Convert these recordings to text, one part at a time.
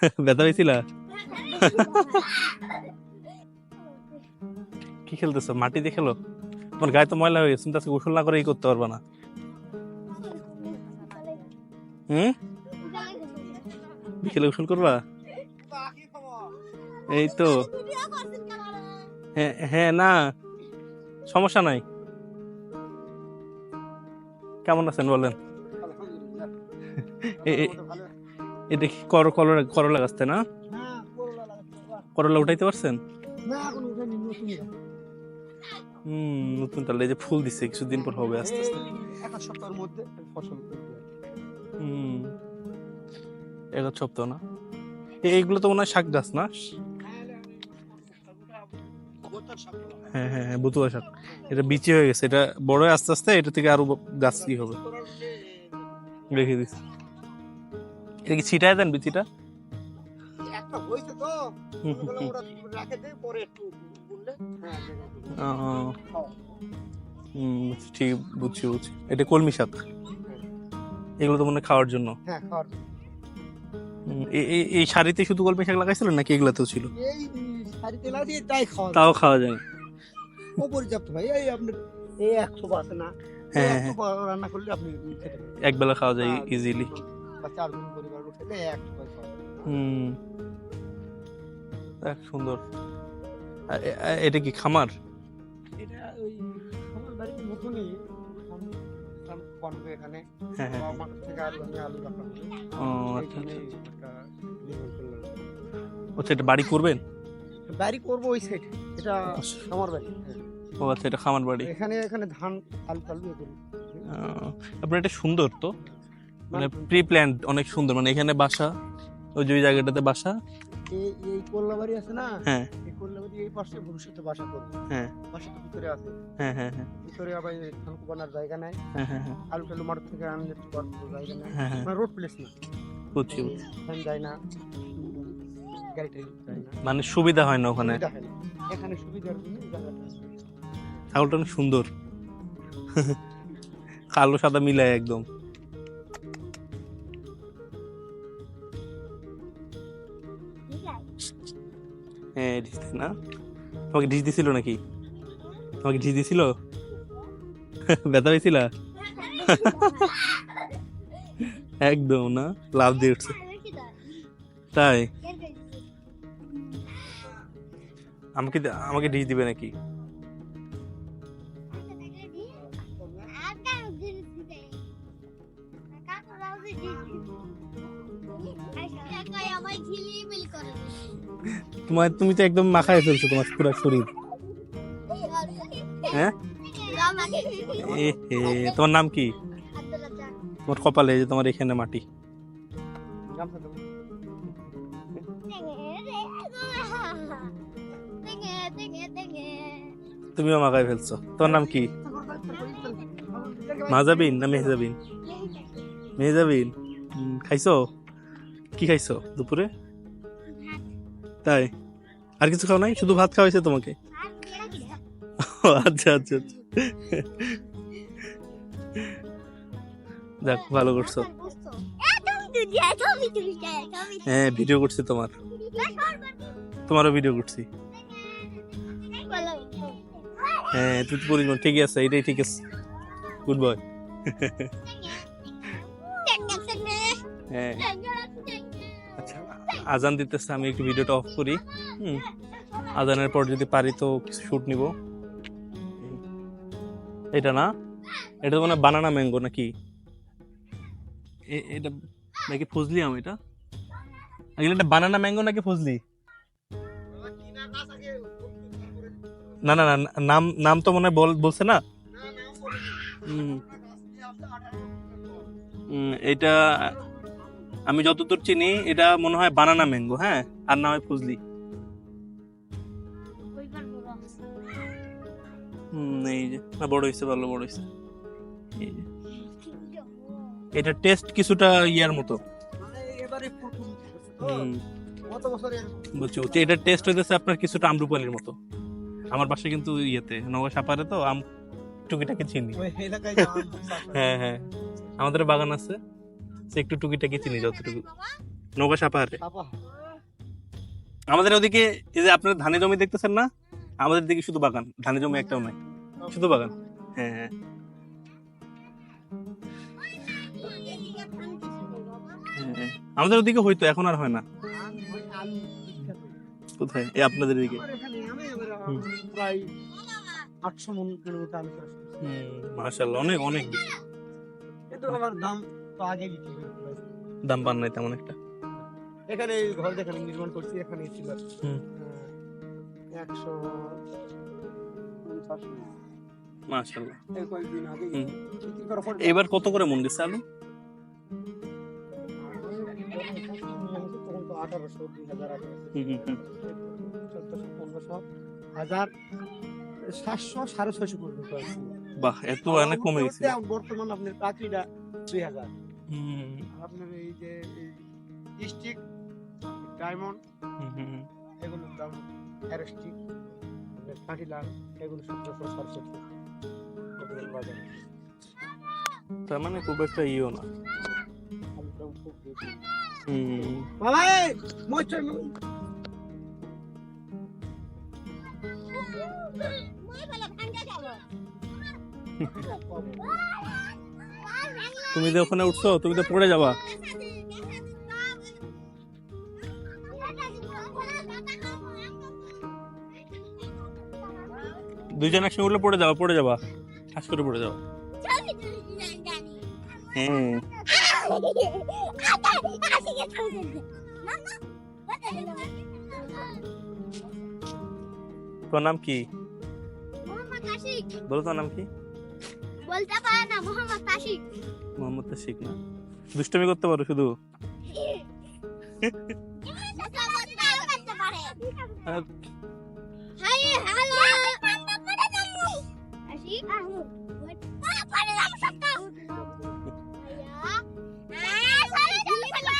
ব্যথা পেয়েছিলা কি খেলতেছো? মাটি দিয়ে খেলো? তোমার গায়ে তো ময়লা হয়ে গেছে তুমি তো আজকে গোসল না করে এই করতে পারবে না। হুম? বিকেলে গোসল করবা? এই তো। হ্যাঁ হ্যাঁ না। সমস্যা নাই। কেমন আছেন বলেন? এ- কর করলা করলা গাছতে না? করলা উঠাইতে পারছেন? হুম নতুন তাহলে যে ফুল দিছে কিছুদিন পর হবে আস্তে আস্তে। এক সপ্তাহের মধ্যে ফসল হুম এক সপ্তাহ না। এইগুলো তো মনে হয় শাক গাছ না? হ্যাঁ হ্যাঁ হ্যাঁ বুতুয়া শাক। এটা বিচি হয়ে গেছে এটা বড় আস্তে আস্তে এটা থেকে আরও গাছ কি হবে? রেখে দিচ্ছি এটা কি ছিটায় দেন বিচিটা? হ্যাঁ হুম বুঝছি, ঠিক বুঝছি বুঝছি। এটা কলমি শাক? এগুলো তো মনে হয় খাওয়ার জন্য। হ্যাঁ খাওয়ার এই শাড়িতে শুধু কলমি শাক লাগাইছিলেন নাকি এগুলাতেও ছিল? এই শাড়িতে লাগিয়ে তাই খাওয়া তাও খাওয়া যায় অপর্যাপ্ত ভাই এই আপনার এই একশো আছে না। হ্যাঁ, রান্না করলে আপনি এক বেলা খাওয়া যায় হ্যাঁ, ইজিলি বা চারজন পরিবার উঠলে ভাই হুম। সুন্দর। এটা কি খামার? এটা ওই আমার বাড়ির এখানে। হ্যাঁ হ্যাঁ। আচ্ছা আচ্ছা। আচ্ছা এটা বাড়ি করবেন? বাড়ি করব ওই সাইড এটা। আমার বাড়ি। হ্যাঁ। ও আচ্ছা এটা খামার বাড়ি। এখানে এখানে ধান আলু টালু আপনার এটা সুন্দর তো। মানে প্রি প্ল্যান অনেক সুন্দর মানে এখানে বাসা ওই যে জায়গাটাতে বাসা। এই কোল্লাবাড়ি আছে না? হ্যাঁ। এই কোল্লাবাড়ি এই পাশে ভবিষ্যতে বাসা করবে। হ্যাঁ। বাসা ভিতরে আছে। হ্যাঁ হ্যাঁ হ্যাঁ। ভিতরে আবার ধান কোপানোর জায়গা নাই। হ্যাঁ আলু টালু মাঠ থেকে আনলে করার জায়গা নাই। মানে রোড প্লেস না। বুঝছি বুঝছি। ফ্যান যায় না। গাড়ি টাড়ি যায় না। মানে সুবিধা হয় না ওখানে। সুবিধা এখানে সুবিধার জন্য জায়গাটা আছে। ছাগলটা অনেক সুন্দর। কালো সাদা মিলায় একদম। হ্যাঁ ডিস না? তোমাকে ডিস দিছিল নাকি? তোমাকে ডিস দিছিল? ব্যথা পেয়েছিল? একদম না? লাভ দিয়ে উঠছে। তাই? আমাকে আমাকে ডিস দিবে নাকি? তোমার তুমি তো একদম মাখায় ফেলছো তোমার পুরো শরীর। হ্যাঁ? তোমার নাম কি? তোমার কপালে যে তোমার এখানে মাটি। তুমিও মাখায় ফেলছো। তোমার নাম কি? মাজাবিন না মেহজাবিন? মেহজাবিন। খাইছো? কি খাইছো দুপুরে? তাই? আর কিছু খাও নাই? শুধু ভাত খাওয়াইছে তোমাকে? আচ্ছা আচ্ছা আচ্ছা। যাক, ভালো করছ। হ্যাঁ ভিডিও করছি তোমার। তোমারও ভিডিও করছি। হ্যাঁ তুই পরিমাণ। ঠিকই আছে, এটাই ঠিক আছে। গুড বয় হ্যাঁ। আজান দিতেছে, আমি একটু ভিডিওটা অফ করি। হুম, আজানের পর যদি পারি তো কিছু শ্যুট নিব। এটা না? এটা তো মানে বানানা ম্যাঙ্গো নাকি? এটা নাকি ফজলি আম এটা? এটা বানানা ম্যাঙ্গো নাকি ফজলি? না না না, নাম নাম তো মনে বল- বলছে না? হুম, এটা আমি যতদূর চিনি এটা মনে হয় বানানা ম্যাঙ্গো হ্যাঁ? আর না হয় ফজলি। হুম এই যে। না বড় হয়েছে ভালো বড় হয়েছে এই যে। এটা টেস্ট কিছুটা ইয়ার মতো। বলছি এটা টেস্ট হইতেছে আপনার কিছুটা আমরুপালির মতো। আমার বাসায় কিন্তু ইয়েতে নগা সাপারে তো আম টুকিটাকি চিনি। হ্যাঁ হ্যাঁ। আমাদের বাগান আছে। সে একটু টুকিটাকি চিনি যতটুকু। নৌকা সাপাহারে আমাদের ওদিকে এই যে আপনার ধানের জমি দেখতেছেন না? আমাদের দিকে শুধু বাগান। ধানের জমি একটাও নাই। শুধু বাগান। হ্যাঁ হ্যাঁ। আমাদের ওদিকে হয়তো এখন আর হয় না। কোথায়? এই আপনাদের দিকে। আমার এখানে আমি আমার হুম। প্রায় আটশো মন কিলোমিটার অনেক অনেক। দাম তো আগে বিক্রি করে ফেলেছি। দাম পান নাই তেমন একটা এখানে এই ঘর যেখানে নির্মাণ করছি এখানে ছিল হুম। একশো পঞ্চাশ মণ। মাশাল্লাহ কয়েকদিন আগে হুম। বিক্রি করার পর এবার কত করে মন দিচ্ছে আলু তখন তো আঠারোশো দুই হাজার আঠারোশো হুম, হুম, হুম। চোদ্দশো পনেরোশো হাজার সাতশো সাড়ে ছয়শো পর্যন্ত আছে বাহ এত অনেক কমে গেছে বর্তমান আপনার কাকিটা দুই হাজার আপনার এই যে স্টিক ডায়মন্ড। এগুলোর দাম অ্যারোস্টিক কাঠি এগুলো সতেরোশো এগুলোর বাজারে তার মানে খুব একটা ইয়েও না। আলুর দাম খুব বেশি তুমি যে ওখানে উঠছো তুমি তো পড়ে যাবা। দুইজন একসঙ্গে উঠলে পড়ে যাবা পড়ে যাবা। ঠাস করে পড়ে যাবা। তোর নাম কি? বলো তোর নাম কি? বলতে পারে না মোহাম্মদ মোহাম্মদ না। দুষ্টমি করতে পারো শুধু।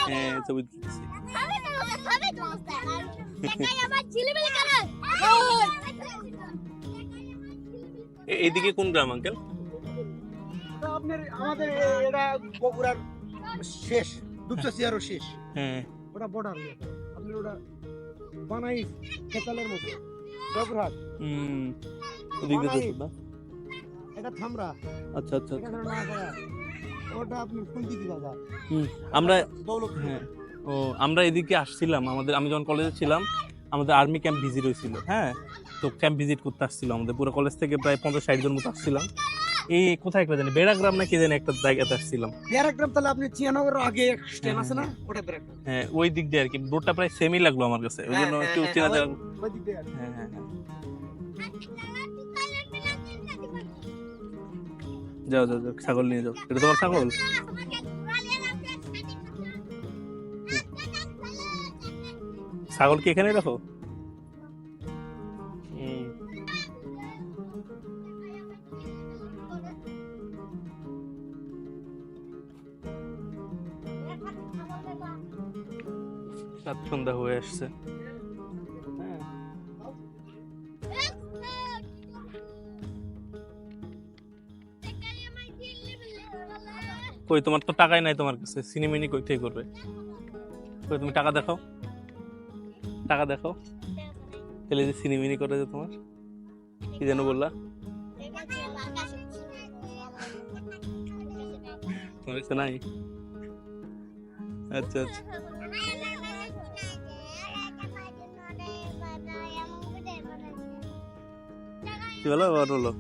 হ্যাঁ ছবি দিচ্ছি এ- এইদিকে কোন গ্রাম আঙ্কেল? আপনার আমাদের এটা বগুড়ার শেষ দুপচাচিয়ারও শেষ। হ্যাঁ। ওটা বর্ডার আপনার ওটা বানাই কেতালের মতো। হুম। ওদিকে এটা থামরা। আচ্ছা আচ্ছা নাগরা ওটা আপনি ফুলদিঘি বাজার। আমরা দৌলত হ্যাঁ। ও আমরা এদিকে আসছিলাম। আমাদের আমি যখন কলেজে ছিলাম আমাদের আর্মি ক্যাম্প ভিজিট হয়েছিল হ্যাঁ? তো ক্যাম্প ভিজিট করতে আসছিল আমাদের পুরো কলেজ থেকে প্রায় পঞ্চাশ ষাট জন মতো আসছিলাম। এই কোথায় একটা জানি? বেড়াগ্রাম না কে জানি একটা জায়গাতে আসছিলাম। ব্যারাকগ্রাম তাহলে আপনি চিয়ানগরের আগে আছে না। ওটা ব্যারাকগ্রাম হ্যাঁ ওই দিক দিয়ে আর কি। রোডটা প্রায় সেমই লাগল আমার কাছে। ওই জন্য হ্যাঁ, একটু হ্যাঁ, চেনা ওই দিক দিয়ে হ্যাঁ হ্যাঁ হ্যাঁ। যাও যাও যাও ছাগল নিয়ে যাও। এটা তোমার ছাগল? ছাগল কি এখানে রাখো? রাত সন্ধ্যা হয়ে আসছে। কই, তোমার তো টাকাই নাই তোমার কাছে, সিনেমিনি কই থেকে করবে? কই, তুমি টাকা দেখাও। টাকা দেখাও। তাহলে যে সিনেমিনি করে যে তোমার, কি যেন বললা? তোমার কাছে নাই? আচ্ছা আচ্ছা। বলো আবার বলো